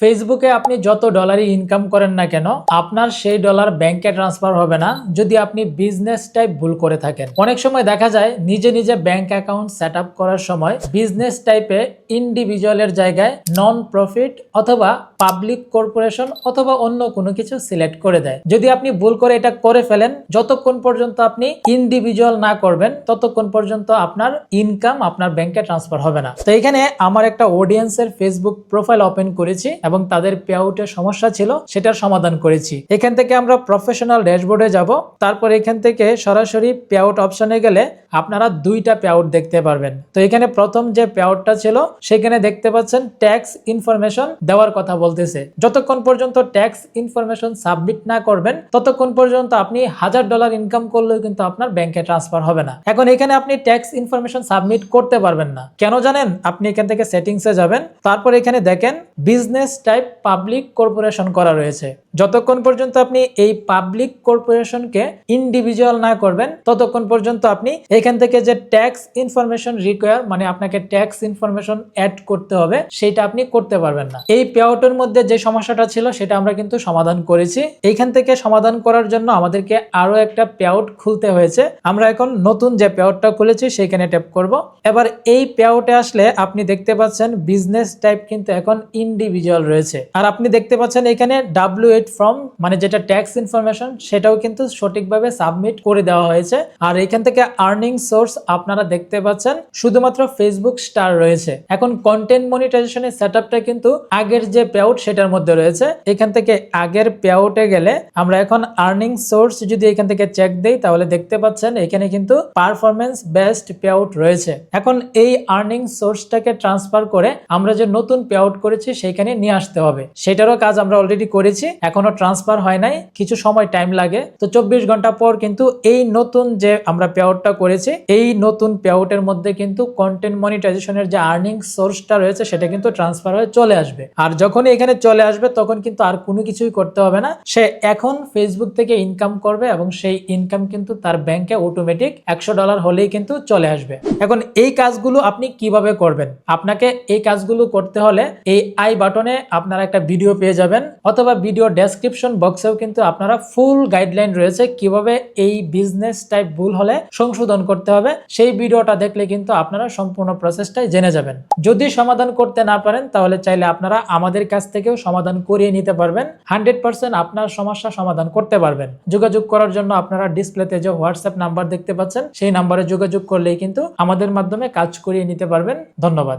ফেসবুকে আপনি যত ডলারই ইনকাম করেন না কেন, আপনার সেই ডলার ব্যাংকে ট্রান্সফার হবে না যদি আপনি বিজনেস টাইপ ভুল করে থাকেন। অনেক সময় দেখা যায়, নিজে নিজে ব্যাংক অ্যাকাউন্ট সেট করার সময় বিজনেস টাইপে ইন্ডিভিজুয়ালের জায়গায় নন প্রফিট অথবা পাবলিক কর্পোরেশন অথবা অন্য কোনো কিছু সিলেক্ট করে দেয়। যদি আপনি ভুল করে এটা করে ফেলেন, যতক্ষণ পর্যন্ত আপনি ইন্ডিভিজুয়াল না করবেন, ততক্ষণ পর্যন্ত আপনার ইনকাম আপনার ব্যাংকে ট্রান্সফার হবে না। তো এখানে আমার একটা অডিয়েন্সের ফেসবুক প্রোফাইল ওপেন করেছি। এবং তাদের পে আউটের সমস্যা ছিল, সেটার সমাধান করেছি। এখান থেকে আমরা প্রফেশনাল ড্যাশবোর্ডে যাব। তারপর এখান থেকে সরাসরি পে আউট অপশনে গেলে আপনারা দুইটা পে আউট দেখতে পারবেন। তো এখানে প্রথম যে পে আউটটা ছিল, সেখানে দেখতে পাচ্ছেন ট্যাক্স ইনফরমেশন দেওয়ার কথা বলতেছে। যতক্ষণ পর্যন্ত ট্যাক্স ইনফরমেশন সাবমিট না করবেন, ততক্ষণ পর্যন্ত আপনি হাজার ডলার ইনকাম করলেও কিন্তু আপনার ব্যাংকে ট্রান্সফার হবে না। এখন এখানে আপনি ট্যাক্স ইনফরমেশন সাবমিট করতে পারবেন না। কেন জানেন? আপনি এখান থেকে সেটিংসে যাবেন। তারপর এখানে দেখেন বিজনেস টাইপ পাবলিক কর্পোরেশন করা রয়েছে। যতক্ষণ পর্যন্ত আপনি এই পাবলিক কর্পোরেশনকে ইন্ডিভিজুয়াল না করবেন, ততক্ষণ পর্যন্ত আপনি এখান থেকে যে ট্যাক্স ইনফরমেশন রিকোয়ার মানে আপনাকে ট্যাক্স ইনফরমেশন অ্যাড করতে হবে, সেটা আপনি করতে পারবেন না। এই পেআউটের মধ্যে যে সমস্যাটা ছিল, সেটা আমরা কিন্তু সমাধান করেছি। এইখান থেকে সমাধান করার জন্য আমাদেরকে আরও একটা পেআউট খুলতে হয়েছে। আমরা এখন নতুন যে পেআউটটা খুলেছি, সেখানে ট্যাপ করব। এবার এই পেআউটে আসলে আপনি দেখতে পাচ্ছেন বিজনেস টাইপ কিন্তু এখন ইন্ডিভিজুয়াল রয়েছে। আর আপনি দেখতে পাচ্ছেন এখানে ডাব্লিউ এইট ফর্ম মানে যেটা ট্যাক্স ইনফরমেশন সেটাও কিন্তু সঠিকভাবে সাবমিট করে দেওয়া হয়েছে। আর এখান থেকে আর্নিং সোর্স আপনারা দেখতে পাচ্ছেন, শুধুমাত্র ফেসবুক স্টার রয়েছে। এখন কন্টেন্ট মনিটাইজেশনের সেট কিন্তু আগের যে পেআউট সেটার মধ্যে রয়েছে। এখান থেকে আগের পেআউটে গেলে আমরা এখন আর্নিং সোর্স যদি এখান থেকে চেক দেই, তাহলে দেখতে পাচ্ছেন এখানে কিন্তু পারফরমেন্স বেস্ট পেআউট রয়েছে। এখন এই আর্নিং সোর্সটাকে ট্রান্সফার করে আমরা যে নতুন পেআউট করেছি সেখানে নিয়ে আসতে হবে। সেটারও কাজ আমরা অলরেডি করেছি, এখনও ট্রান্সফার হয় নাই, কিছু সময় টাইম লাগে। তো চব্বিশ ঘণ্টা পর কিন্তু এই নতুন যে আমরা পেআউটটা করেছি, এই নতুন পেআউটের মধ্যে কিন্তু কন্টেন্ট মনিটাইজেশনের যে আর্নিং সোর্সটা রয়েছে, সেটা কিন্তু ট্রান্সফার হয়ে চলে আসবে। আর যখনই এখানে চলে আসবে, তখন কিন্তু আর কোনো কিছুই করতে হবে না। সে এখন ফেসবুক থেকে ইনকাম করবে এবং সেই ইনকাম কিন্তু তার ব্যাংকে অটোমেটিক একশো ডলার হলেই কিন্তু চলে আসবে। এখন এই কাজগুলো আপনি কীভাবে করবেন? আপনাকে এই কাজগুলো করতে হলে এই আই বাটনে আপনারা একটা ভিডিও পেয়ে যাবেন, অথবা ভিডিও ডেসক্রিপশন বক্সেও কিন্তু আপনারা ফুল গাইডলাইন রয়েছে কীভাবে এই বিজনেস টাইপ ভুল হলে সংশোধন করতে হবে। সেই ভিডিওটা দেখলে কিন্তু আপনারা সম্পূর্ণ প্রসেসটাই জেনে যাবেন। যদি সমাধান করতে না পারেন, তাহলে চাইলে আপনারা আমাদের কাছ থেকেও সমাধান করিয়ে নিতে পারবেন। হান্ড্রেড পার্সেন্ট আপনার সমস্যা সমাধান করতে পারবেন। যোগাযোগ করার জন্য আপনারা ডিসপ্লেতে যে হোয়াটসঅ্যাপ নাম্বার দেখতে পাচ্ছেন, সেই নাম্বারে যোগাযোগ করলেই কিন্তু আমাদের মাধ্যমে কাজ করিয়ে নিতে পারবেন। ধন্যবাদ।